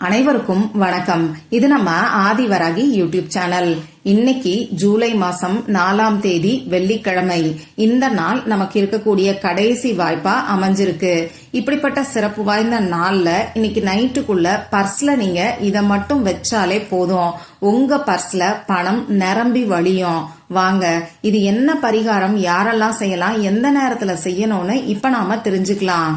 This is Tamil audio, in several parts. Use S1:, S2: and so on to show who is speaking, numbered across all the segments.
S1: அனைவருக்கும் வணக்கம். இது நம்ம ஆதிவராகி யூடியூப் சேனல். இன்னைக்கு ஜூலை மாசம் நாலாம் தேதி வெள்ளிக்கிழமை. இந்த நாள் நமக்கு இருக்கக்கூடிய கடைசி வாய்ப்பா அமைஞ்சிருக்கு. இப்படிப்பட்ட சிறப்பு வாய்ந்த நாள்ல இன்னைக்கு நைட்டுக்குள்ள பர்ஸ்ல நீங்க இதை மட்டும் வச்சாலே போதும். உங்க பர்ஸ்ல பணம் நிரம்பி வழியும். வாங்க இது என்ன பரிகாரம்? யாரெல்லாம் செய்யலாம்? எந்த நேரத்துல செய்யணும்னு இப்ப நாம தெரிஞ்சுக்கலாம்.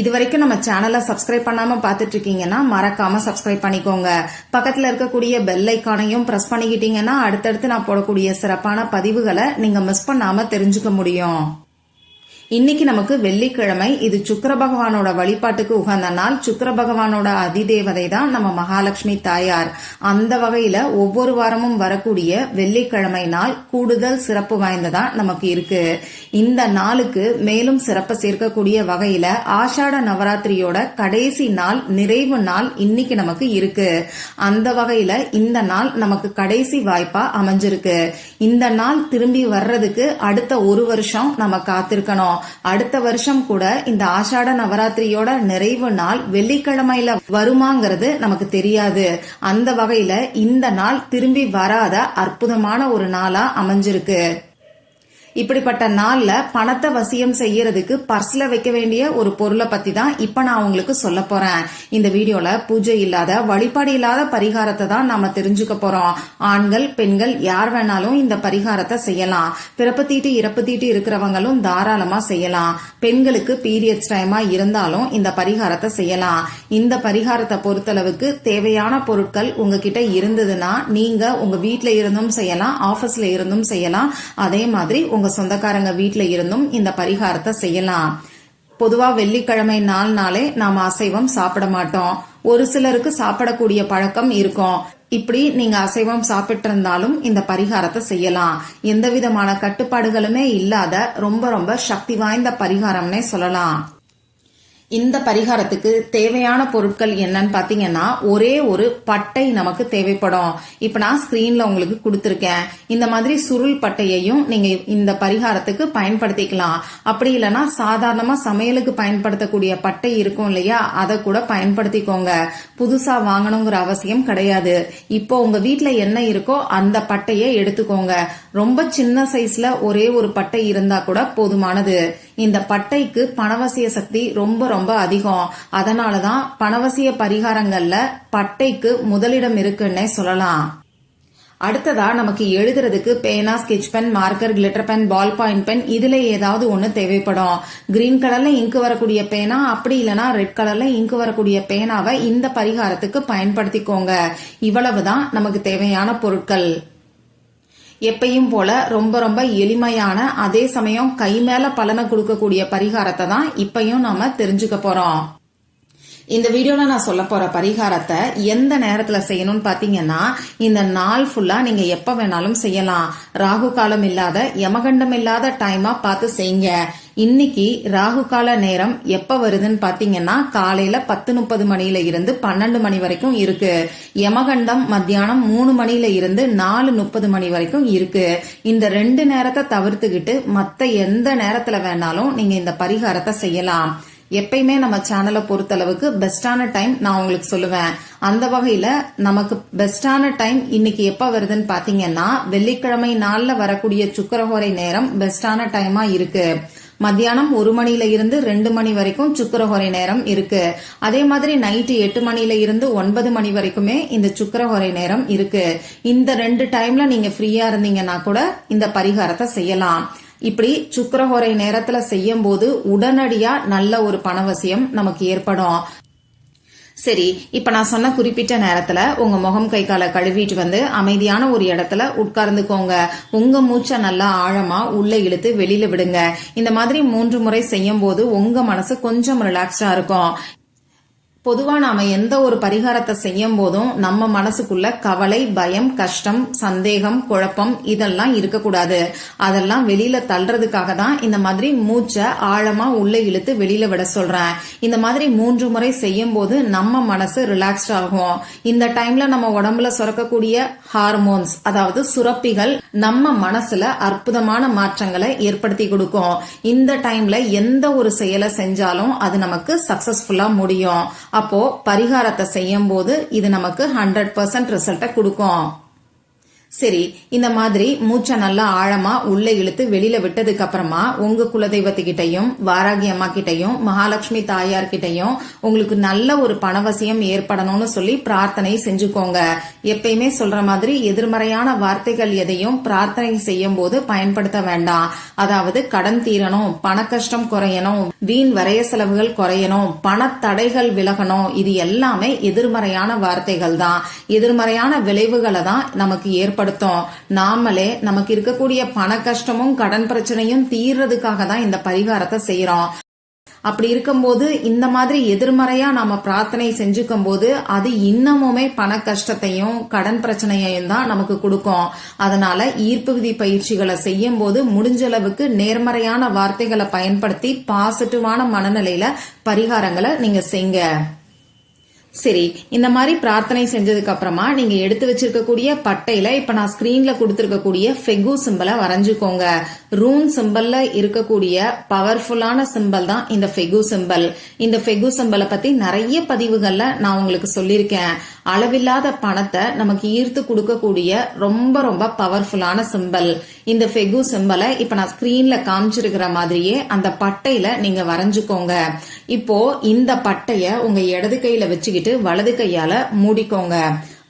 S1: இது வரைக்கும் நம்ம சேனலை சப்ஸ்கிரைப் பண்ணாம பார்த்துட்டு இருக்கீங்கன்னா மறக்காம சப்ஸ்கிரைப் பண்ணிக்கோங்க. பக்கத்துல இருக்கக்கூடிய பெல் ஐக்கானையும் பிரஸ் பண்ணிக்கிட்டீங்கன்னா அடுத்தடுத்து நான் போடக்கூடிய சிறப்பான பதிவுகளை நீங்க மிஸ் பண்ணாம தெரிஞ்சுக்க முடியும். இன்னைக்கு நமக்கு வெள்ளிக்கிழமை. இது சுக்கர பகவானோட வழிபாட்டுக்கு உகந்த நாள். சுக்கர பகவானோட அதிதேவதை தான் நம்ம மகாலட்சுமி தாயார். அந்த வகையில ஒவ்வொரு வாரமும் வரக்கூடிய வெள்ளிக்கிழமை நாள் கூடுதல் சிறப்பு வாய்ந்ததா நமக்கு இருக்கு. இந்த நாளுக்கு மேலும் சிறப்பு சேர்க்கக்கூடிய வகையில ஆஷாட நவராத்திரியோட கடைசி நாள் நிறைவு நாள் இன்னைக்கு நமக்கு இருக்கு. அந்த வகையில இந்த நாள் நமக்கு கடைசி வாய்ப்பா அமைஞ்சிருக்கு. இந்த நாள் திரும்பி வர்றதுக்கு அடுத்த ஒரு வருஷம் நம்ம காத்திருக்கணும். அடுத்த வருஷம் கூட இந்த ஆஷாட நவராத்திரியோட நிறைவு நாள் வெள்ளிக்கிழமையில வருமாங்கிறது நமக்கு தெரியாது. அந்த வகையில இந்த நாள் திரும்பி வராத அற்புதமான ஒரு நாளா அமைஞ்சிருக்கு. இப்படிப்பட்ட நாள்ல பணத்தை வசியம் செய்யறதுக்கு பர்ஸ்ல வைக்க வேண்டிய ஒரு பொருளை பத்தி தான் இப்ப நான் உங்களுக்கு சொல்ல போறேன். இந்த வீடியோல பூஜை இல்லாத வழிபாடு இல்லாத பரிகாரத்தை தான் நாம தெரிஞ்சுக்க போறோம். ஆண்கள் பெண்கள் யார் வேணாலும் இந்த பரிகாரத்தை செய்யலாம். பிறப்பு தீட்டு இறப்பு தீட்டு இருக்கிறவங்களும் தாராளமா செய்யலாம். பெண்களுக்கு பீரியட்ஸ் டைமா இருந்தாலும் இந்த பரிகாரத்தை செய்யலாம். இந்த பரிகாரத்தை பொறுத்தளவுக்கு தேவையான பொருட்கள் உங்ககிட்ட இருந்ததுன்னா நீங்க உங்க வீட்டுல இருந்தும் செய்யலாம் ஆபீஸ்ல இருந்தும் செய்யலாம். அதே மாதிரி உங்க சொந்தக்காரங்க வீட்டில் இருந்தும் இந்த பரிகாரத்தை செய்யலாம். பொதுவா வெள்ளிக்கிழமை நாள் நாளே நாம அசைவம் சாப்பிட மாட்டோம். ஒரு சிலருக்கு சாப்பிடக்கூடிய பழக்கம் இருக்கும். இப்படி நீங்க அசைவம் சாப்பிட்டு இருந்தாலும் இந்த பரிகாரத்தை செய்யலாம். எந்த விதமான கட்டுப்பாடுகளுமே இல்லாத ரொம்ப ரொம்ப சக்தி வாய்ந்த பரிகாரம்னே சொல்லலாம். இந்த பரிகாரத்துக்கு தேவையான பொருட்கள் என்னன்னு பாத்தீங்கன்னா ஒரே ஒரு பட்டை நமக்கு தேவைப்படும். இப்ப நான் ஸ்கிரீன்ல உங்களுக்கு கொடுத்துருக்கேன். இந்த மாதிரி சுருள் பட்டையையும் நீங்க இந்த பரிகாரத்துக்கு பயன்படுத்திக்கலாம். அப்படி இல்லைன்னா சாதாரணமா சமையலுக்கு பயன்படுத்தக்கூடிய பட்டை இருக்கும் இல்லையா? அதை கூட பயன்படுத்திக்கோங்க. புதுசா வாங்கணுங்கிற அவசியம் கிடையாது. இப்போ உங்க வீட்டில் என்ன இருக்கோ அந்த பட்டையை எடுத்துக்கோங்க. ரொம்ப சின்ன சைஸ்ல ஒரே ஒரு பட்டை இருந்தா கூட போதுமானது. இந்த பட்டைக்கு பணவசிய சக்தி ரொம்ப ரொம்ப அதிகம். அதனாலதான் பணவசிய பரிகாரங்கள்ல பட்டைக்கு முதலிடம் இருக்குன்னே சொல்லலாம். அடுத்ததா நமக்கு எழுதுறதுக்கு பேனா sketch pen marker glitter pen ball point pen இதுல ஏதாவது ஒண்ணு தேவைப்படும். கிரீன் கலர்ல இங்கு வரக்கூடிய பேனா அப்படி இல்லைன்னா ரெட் கலர்ல இங்கு வரக்கூடிய பேனாவை இந்த பரிகாரத்துக்கு பயன்படுத்திக்கோங்க. இவ்வளவுதான் நமக்கு தேவையான பொருட்கள். எப்பையும் போல ரொம்ப ரொம்ப எளிமையான அதே சமயம் கை மேல பலனை கொடுக்கக்கூடிய பரிகாரத்தை தான் இப்பையும் நாம தெரிஞ்சுக்க போறோம். இந்த வீடியோல நான் சொல்ல போற பரிகாரத்தை எந்த நேரத்துல செய்யணும்னு பாத்தீங்கன்னா இந்த நாள் ஃபுல்லா நீங்க எப்ப வேணாலும் செய்யலாம். ராகு காலம் இல்லாத யமகண்டம் இல்லாத டைமா பார்த்து செய்யுங்க. இன்னைக்கு ராகு கால நேரம் எப்ப வருதுன்னு பாத்தீங்கன்னா காலையில பத்து முப்பது மணியில இருந்து பன்னெண்டு மணி வரைக்கும் இருக்கு. யமகண்டம் மத்தியானம் மூணு மணியில இருந்து நாலு முப்பது மணி வரைக்கும் இருக்கு. இந்த ரெண்டு நேரத்தை தவிர்த்துக்கிட்டு மத்த எந்த நேரத்துல வேணாலும் நீங்க இந்த பரிகாரத்தை செய்யலாம். எப்பயுமே நம்ம சேனலை பொறுத்தளவுக்கு பெஸ்டான டைம் நான் உங்களுக்கு சொல்லுவேன். அந்த வகையில நமக்கு பெஸ்டான டைம் இன்னைக்கு எப்ப வருதுன்னு பாத்தீங்கன்னா வெள்ளிக்கிழமை நாள்ல வரக்கூடிய சுக்கரஹோரை நேரம் பெஸ்டான டைமா இருக்கு. மத்தியானம் ஒரு மணியில இருந்து ரெண்டு மணி வரைக்கும் சுக்கரஹொரை நேரம் இருக்கு. அதே மாதிரி நைட்டு எட்டு மணியில இருந்து ஒன்பது மணி வரைக்குமே இந்த சுக்கரஹொரை நேரம் இருக்கு. இந்த ரெண்டு டைம்ல நீங்க ஃப்ரீயா இருந்தீங்கன்னா கூட இந்த பரிகாரத்தை செய்யலாம். இப்படி சுக்கரஹோரை நேரத்துல செய்யும் போது உடனடியா நல்ல ஒரு பணவசியம் நமக்கு ஏற்படும். சரி இப்ப நான் சொன்ன குறிப்பிட்ட நேரத்துல உங்க முகம் கை காலை கழுவிட்டு வந்து அமைதியான ஒரு இடத்துல உட்கார்ந்துக்கோங்க. உங்க மூச்சை நல்லா ஆழமா உள்ள இழுத்து வெளியில விடுங்க. இந்த மாதிரி மூன்று முறை செய்யும் போது உங்க மனசு கொஞ்சம் ரிலாக்ஸ்டா இருக்கும். பொதுவா நாம எந்த ஒரு பரிகாரத்தை செய்யும் போதும் நம்ம மனசுக்குள்ள கவலை பயம் கஷ்டம் சந்தேகம் குழப்பம் இதெல்லாம் இருக்கக்கூடாது. அதெல்லாம் வெளியில தள்ளுறதுக்காக தான் இந்த மாதிரி மூச்சை ஆழமா உள்ள இழுத்து வெளியில விட சொல்றேன். இந்த மாதிரி மூன்று முறை செய்யும் போது நம்ம மனசு ரிலாக்ஸ்ட் ஆகும். இந்த டைம்ல நம்ம உடம்புல சுரக்கக்கூடிய ஹார்மோன்ஸ் அதாவது சுரப்பிகள் நம்ம மனசுல அற்புதமான மாற்றங்களை ஏற்படுத்தி கொடுக்கும். இந்த டைம்ல எந்த ஒரு செயலை செஞ்சாலும் அது நமக்கு சக்சஸ்ஃபுல்லா முடியும். அப்போ பரிகாரத்தை செய்யும் போது இது நமக்கு ஹண்ட்ரட் பர்சன்ட் ரிசல்ட்டை கொடுக்கும். சரி இந்த மாதிரி மூச்சை நல்லா ஆழமா உள்ள இழுத்து வெளியில விட்டதுக்கு அப்புறமா உங்க குலதெய்வத்துக்கிட்டையும் வாராகி அம்மா கிட்டையும் மகாலட்சுமி தாயார் கிட்டையும் உங்களுக்கு நல்ல ஒரு பணவசியம் ஏற்படணும்னு சொல்லி பிரார்த்தனை செஞ்சுக்கோங்க. எப்பயுமே சொல்ற மாதிரி எதிர்மறையான வார்த்தைகள் எதையும் பிரார்த்தனை செய்யும் போது பயன்படுத்த வேண்டாம். அதாவது கடன் தீரணும் பண கஷ்டம் குறையணும் வீண் வரைய செலவுகள் குறையணும் பண தடைகள் விலகணும் இது எல்லாமே எதிர்மறையான வார்த்தைகள் தான். எதிர்மறையான விளைவுகளை தான் நமக்கு ஏற்படும் ஏற்படுத்தும் நாமளே நமக்கு இருக்கக்கூடிய பண கஷ்டமும் கடன் பிரச்சனையும் தீர்றதுக்காக தான் இந்த பரிகாரத்தை செய்யறோம் அப்படி இருக்கும்போது இந்த மாதிரி எதிர்மறையா நாம பிரார்த்தனை செஞ்சுக்கும் போது அது இன்னமுமே பண கஷ்டத்தையும் கடன் பிரச்சனையையும் தான் நமக்கு கொடுக்கும். அதனால ஈர்ப்பு விதி பயிற்சிகளை செய்யும் போது முடிஞ்ச அளவுக்கு நேர்மறையான வார்த்தைகளை பயன்படுத்தி பாசிட்டிவான மனநிலையில பரிகாரங்களை நீங்க செய்ங்க. சரி இந்த மாதிரி பிரார்த்தனை செஞ்சதுக்கு அப்புறமா நீங்க எடுத்து வச்சிருக்கக்கூடிய பட்டையில இப்ப நான் ஸ்கிரீன்ல கொடுத்துருக்கக்கூடிய ஃபெகு சிம்பலை வரைஞ்சுக்கோங்க. ரூன் சிம்பல்ல இருக்கக்கூடிய பவர்ஃபுல்லான சிம்பல் தான் இந்த ஃபெகு சிம்பல் இந்த ஃபெகு சிம்பலை பத்தி நிறைய பதிவுகள்ல நான் உங்களுக்கு சொல்லியிருக்கேன். அளவில்லாத பணத்தை நமக்கு ஈர்த்து கொடுக்கக்கூடிய ரொம்ப ரொம்ப பவர்ஃபுல்லான சிம்பல் இந்த ஃபெகு சிம்பலை இப்ப நான் ஸ்கிரீன்ல காமிச்சிருக்கிற மாதிரியே அந்த பட்டையில நீங்க வரைஞ்சுக்கோங்க. இப்போ இந்த பட்டைய உங்க இடது கையில வச்சுக்கிட்டு வலது கையால மூடிக்கோங்க.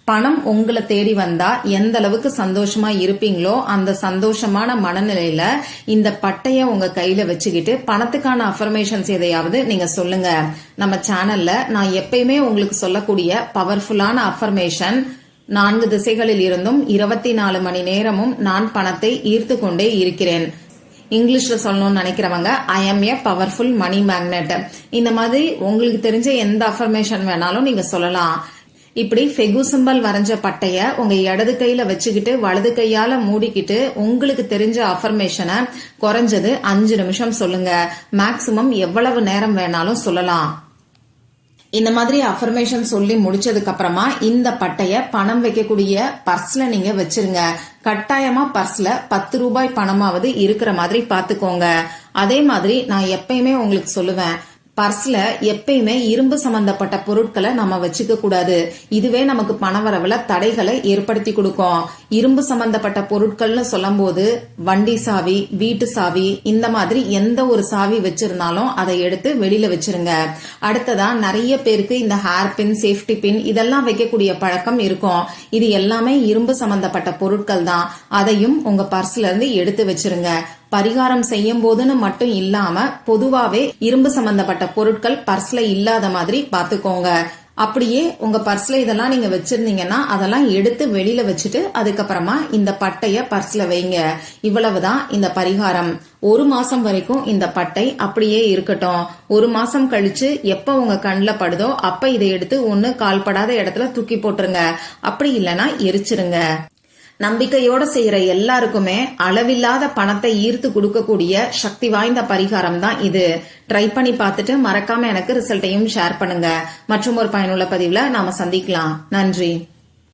S1: பணம் உங்களை தேடி வந்தா எந்த அளவுக்கு சந்தோஷமா இருப்பீங்களோ அந்த சந்தோஷமான மனநிலையில இந்த பட்டைய உங்க கையில வச்சுக்கிட்டு பணத்துக்கான அஃபர்மேஷன்ஸ் எதையாவது நீங்க சொல்லுங்க. நம்ம சேனல்ல நான் எப்பயுமே உங்களுக்கு சொல்லக்கூடிய பவர்ஃபுல்லான அஃபர்மேஷன் நான்கு திசைகளில் இருந்தும் இருபத்தி நாலு மணி நேரமும் நான் பணத்தை ஈர்த்து கொண்டே இருக்கிறேன். இங்கிலீஷ்ல சொல்லணும்னு நினைக்கிறவங்க I am a powerful money magnet இந்த மாதிரி உங்களுக்கு தெரிஞ்ச எந்த அஃபர்மேஷன் வேணாலும் நீங்க சொல்லலாம். இப்படி ஃபெகு சிம்பல் வரைஞ்ச பட்டைய உங்க இடது கையில வச்சுக்கிட்டு வலது கையால மூடிக்கிட்டு உங்களுக்கு தெரிஞ்ச அஃபர்மேஷனை குறைஞ்சது அஞ்சு நிமிஷம் சொல்லுங்க. மேக்சிமம் எவ்வளவு நேரம் வேணாலும் சொல்லலாம். இந்த மாதிரி அஃபர்மேஷன் சொல்லி முடிச்சதுக்கு அப்புறமா இந்த பட்டைய பணம் வைக்கக்கூடிய பர்ஸ்ல நீங்க வச்சிருங்க. கட்டாயமா பர்ஸ்ல பத்து ரூபாய் பணமாவது இருக்கிற மாதிரி பாத்துக்கோங்க. அதே மாதிரி நான் எப்பயுமே உங்களுக்கு சொல்லுவேன். பர்ஸ்ல எப்பயுமே இரும்பு சம்பந்தப்பட்ட பொருட்களை நம்ம வச்சுக்க கூடாது. இதுவே நமக்கு பணவரவுல தடைகளை ஏற்படுத்தி கொடுக்கும். இரும்பு சம்பந்தப்பட்ட பொருட்கள்னு சொல்லும் போது வண்டி சாவி வீட்டு சாவி இந்த மாதிரி எந்த ஒரு சாவி வச்சிருந்தாலும் அதை எடுத்து வெளியில வச்சிருங்க. அடுத்ததா நிறைய பேருக்கு இந்த ஹேர் பின் சேஃப்டி பின் இதெல்லாம் வைக்கக்கூடிய பழக்கம் இருக்கும். இது எல்லாமே இரும்பு சம்பந்தப்பட்ட பொருட்கள் தான். அதையும் உங்க பர்ஸ்ல இருந்து எடுத்து வச்சிருங்க. பரிகாரம் செய்யும் போதுன்னு மட்டும் இல்லாம பொதுவாவே இரும்பு சம்பந்தப்பட்ட பொருட்கள் பர்ஸ்ல இல்லாத மாதிரி பாத்துக்கோங்க. அப்படியே உங்க பர்ஸ்ல இதெல்லாம் நீங்க வச்சிருந்தீங்கன்னா அதெல்லாம் எடுத்து வெளியில வச்சுட்டு அதுக்கப்புறமா இந்த பட்டைய பர்ஸ்ல வைங்க. இவ்வளவுதான் இந்த பரிகாரம். ஒரு மாசம் வரைக்கும் இந்த பட்டை அப்படியே இருக்கட்டும். ஒரு மாசம் கழிச்சு எப்ப உங்க கண்ணில் படுதோ அப்ப இதை எடுத்து ஒன்னு கால்படாத இடத்துல தூக்கி போட்டுருங்க. அப்படி இல்லைன்னா எரிச்சிருங்க. நம்பிக்கையோட செய்யற எல்லாருக்குமே அளவில்லாத பணத்தை ஈர்த்து கொடுக்கக்கூடிய சக்தி வாய்ந்த பரிகாரம் தான் இது. ட்ரை பண்ணி பார்த்துட்டு மறக்காம எனக்கு ரிசல்ட்டையும் ஷேர் பண்ணுங்க. மற்றும் ஒரு பயனுள்ள பதிவுல நாம சந்திக்கலாம். நன்றி.